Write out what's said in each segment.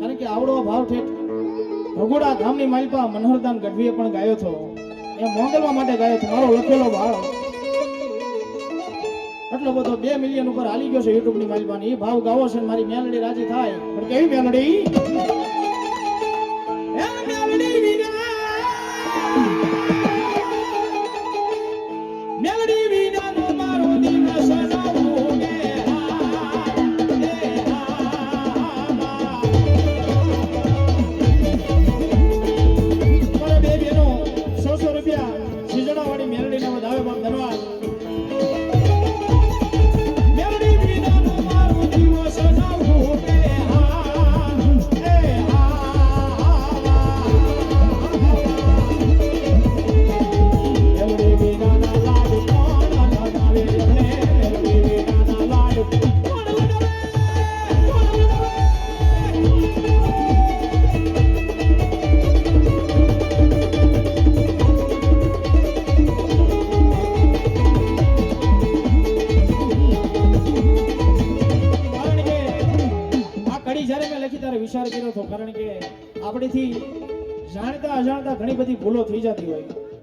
કારણ કે આવડો ભાવ ઠેઠ ભગોડા ગામની માલપા મનોહરદાન ગઢવીએ પણ ગાયો છો. એ મોંગલવા માટે ગાયો છો. મારો લખેલો ભાવ. એટલો બધો બે મિલિયન ઉપર હાલી ગયો છે યુટ્યુબની માલપાની. ભાવ ગાવો છે મારી મેલડી રાજી થાય. પણ કેવી મેલડી વિચાર કર્યો હતો કારણ કે આપણેથી જાણતા અજાણતા ઘણી બધી ભૂલો થઈ જતી હોય.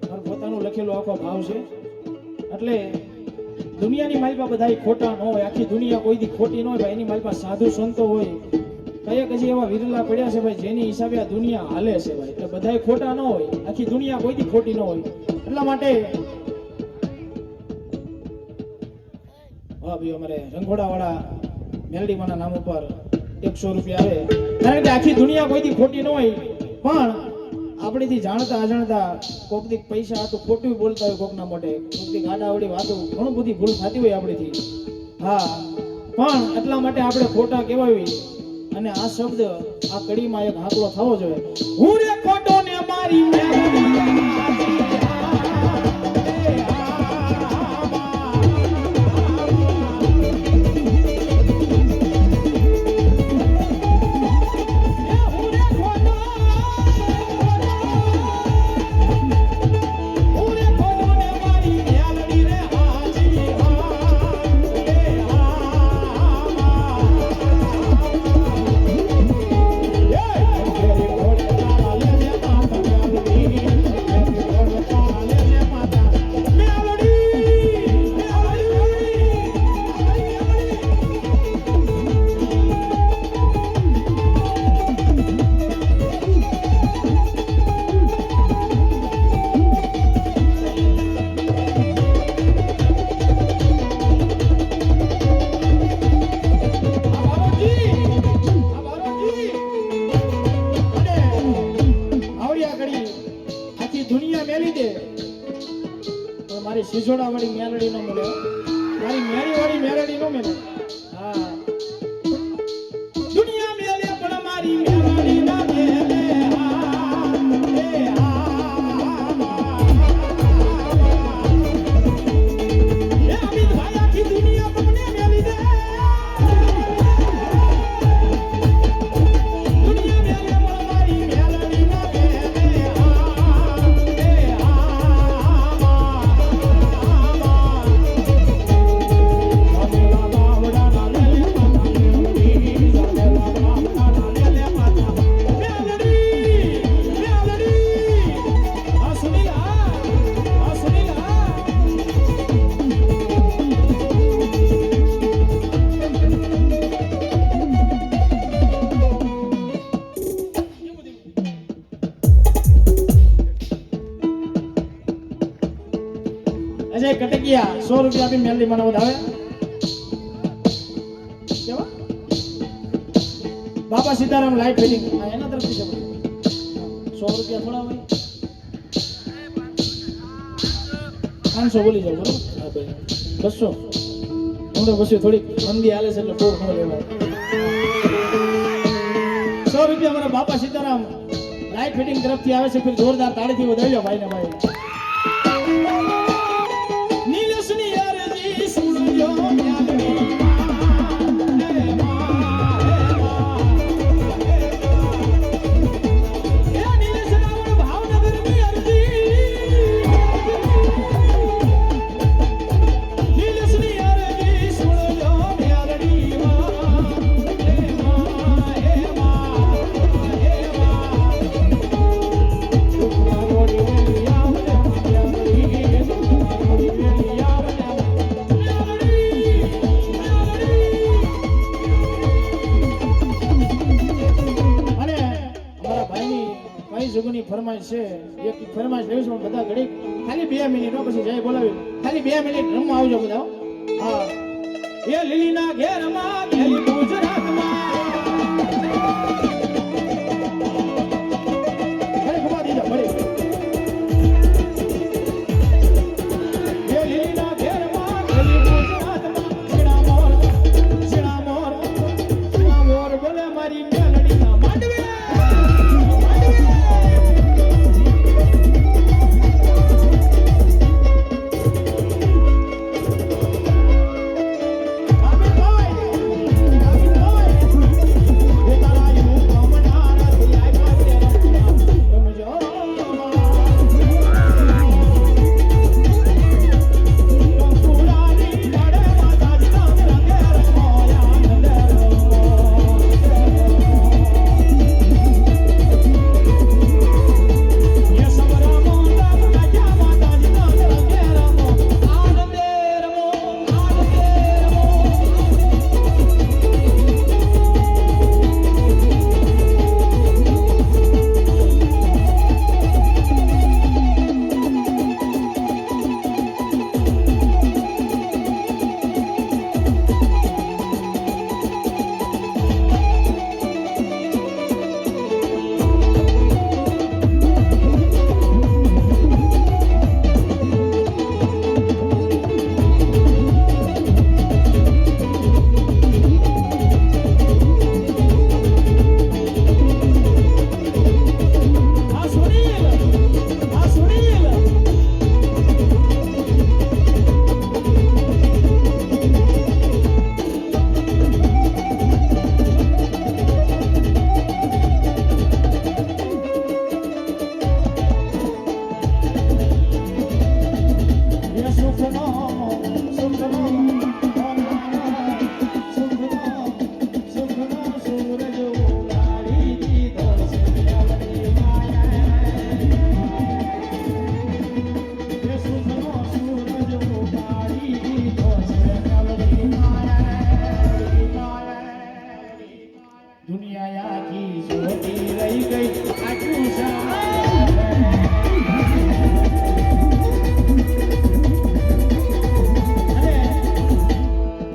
મારું પોતાનું લખેલો આખો ભાવ છે. એટલે દુનિયાની માલપા બધા ખોટા ન હોય. આખી દુનિયા કોઈ દી ખોટી ન હોય, ભાઈ. એની માલપા સાધુ સંતો હોય. કયા હજી એવા વિરલા પડ્યા છે, ભાઈ, જેની હિસાબે આ દુનિયા હાલે છે, ભાઈ. એટલે બધા ખોટા ન હોય. આખી દુનિયા કોઈ દી ખોટી ન હોય. એટલા માટે હા અમારે રંગોડાવાળા મેલડીમાના નામ ઉપર એકસો રૂપિયા આવે. કારણ કે આખી દુનિયા કોઈથી ખોટી ન હોય. પણ આપણેથી જાણતા અજાણતા કોકથી પૈસા હતું, ખોટું બોલતા હોય કોકના મોઢે. કોક દી ગાડાવડી વાતો, ઘણું બધી ભૂલ થતી હોય આપણેથી. હા, પણ એટલા માટે આપણે ખોટા કહેવાય. અને આ શબ્દ આ કડીમાં એક હાકલો થવો જોઈએ. હું રે ખોટો ને મારી મેલડી તો અજય કટકિયા સો રૂપિયા આપી મેલડી મને વધાવે બાબા સીતારામ લાઈફ ફિટિંગ એના તરફથી છે. સો રૂપિયા થોડા હોય. પાંચસો બોલી જાવ બરોબર? હા બસો. હમણાં પછી થોડીક મંદી હાલે છે એટલે ફોર ન લેવાય. સો રૂપિયા મારા બાપા સીતારામ લાઈફ ફિટિંગ તરફથી આવે છે. ફિર જોરદાર તાળીથી વધારી લો ભાઈ ને ભાઈ. જુગની ફરમાઈશ છે. એક ફરમાઈશ લઈશ પણ બધા ઘડી ખાલી બે મિનિટ પછી જય બોલાવી. ખાલી બે મિનિટ રમવા આવજો બધા હા. એ લીલીના ઘેરમાં ખેલી ગુજરાતમાં દુનિયા આખી જોતી રહી ગઈ. આટલું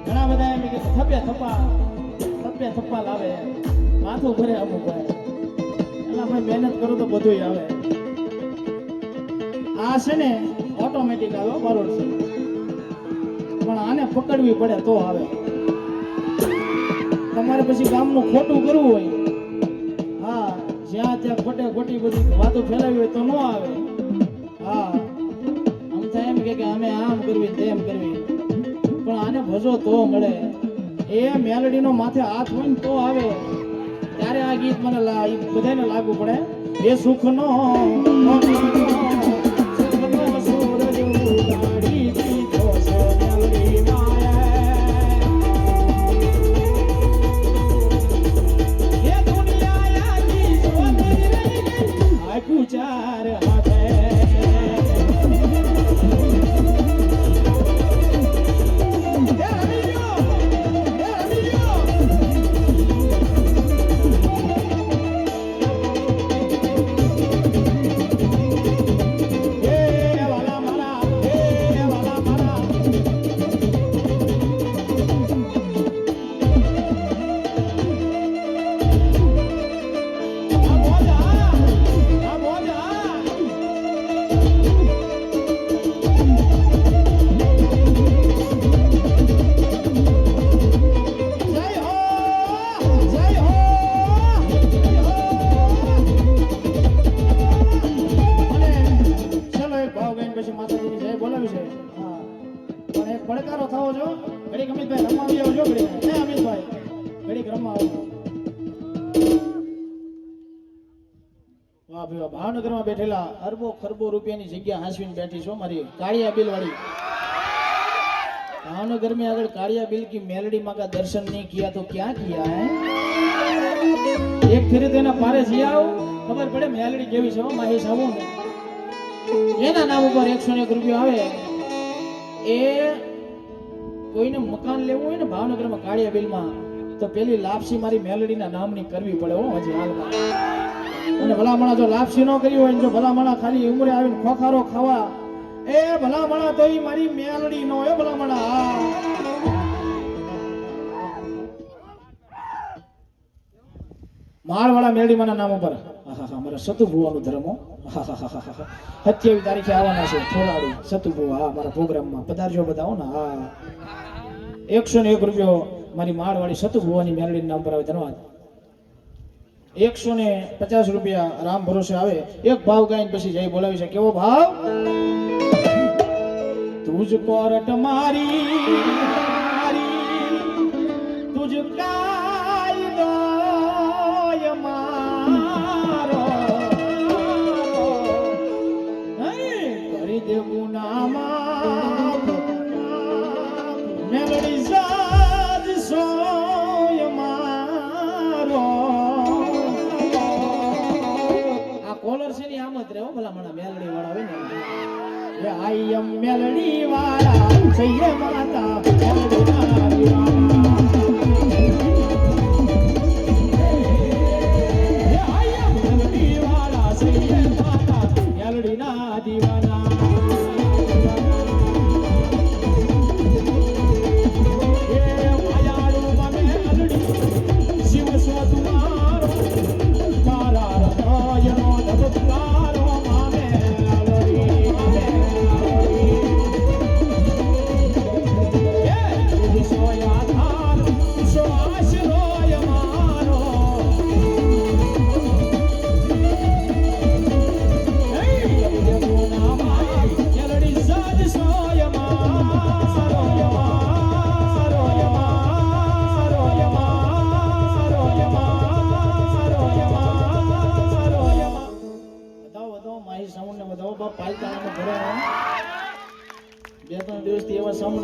ઘણા બધા એમ કે થપ્પે થપ્પા થપ્પે થપ્પા લાવે. માથું ભરે અમુક વાર. એલા ભાઈ મહેનત કરો તો બધુંય આવે. આ છે ને ઓટોમેટિક આવે બરોબર છે. પણ આને પકડવી પડે તો આવે. તમારે પછી ગામનું ખોટું કરવું હોય હા જ્યાં ત્યાં ખોટે ખોટી બધી વાતો ફેલાવી હોય તો ન આવે હા આમ તો એમ કે અમે આમ કરવી તેમ કરવી પણ આને ભજો તો મળે એ મેલડીનો માથે હાથ હોય ને તો આવે ત્યારે આ ગીત મને બધાને લાગુ પડે એ સુખનો સુખનો આપ્યો ભાવનગરમાં બેઠેલા અરબો ખરબો રૂપિયાની જગ્યા હાંસવીને બેઠી છો મારી કાળિયા બિલવાળી. ભાવનગર મેં આગળ કાળિયા બિલ કી મેલડી માં કા દર્શન નહીં કિયા તો ક્યાં કિયા, હે? એક ફેરી તેના પારે જઈ આવો. ખબર પડે મેલડી કેવી છે માહી સાવું એના નામ ઉપર એકસો એક રૂપિયા આવે. એ કોઈને મકાન લેવું હોય ને ભાવનગરમાં કાળિયા બિલમાં, તો પેલી લાપસી મારી મેલડીના નામની કરવી પડે હો, હજી હાલમાં. અને ભલામણા જો લાપસી ન કરી હોય જો ભલામણા ખાલી ઉમરે આવીને ખોખારો ખાવા એ ભલામણા તો મારી મેલડી નો એ ભલામણા. માળવાળા મેલડીમાના નામ ઉપર. આહાહા, મારા સતુભુવાનું ધર્મ. સત્યાવીસ તારીખે આવવાના છે થોડાડી સતુભુવા અમારા મારા પ્રોગ્રામમાં. પધારજો બધા ને હા. એકસો ને એક રૂપિયો મારી માળવાળી સતુભુવાની મેલડી નામ પર આવે ધન્યવાદ. એકસો ને પચાસ રૂપિયા રામ ભરોસે આવે. એક ભાવ ગાઈને પછી જય બોલાવી છે. કેવો ભાવ? તુજ કોરટ મારી તુજ કાયદો ને એ આઈ એમ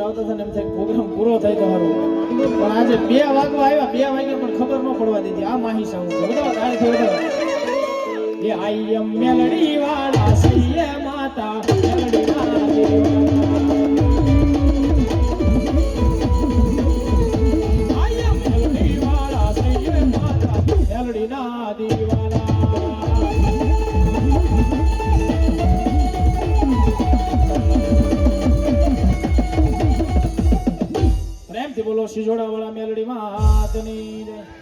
આવતા હતા એમ થાય પ્રોગ્રામ પૂરો થાય તો સારું પણ આજે બે વાગવા આવ્યા, બે વાગે પણ ખબર ન પડવા દીધી. આ માહી સાઉન્ડ છે બધા. બતાવો એ આઈ એમ મેલડી વાળા સૈયે પ્રેમથી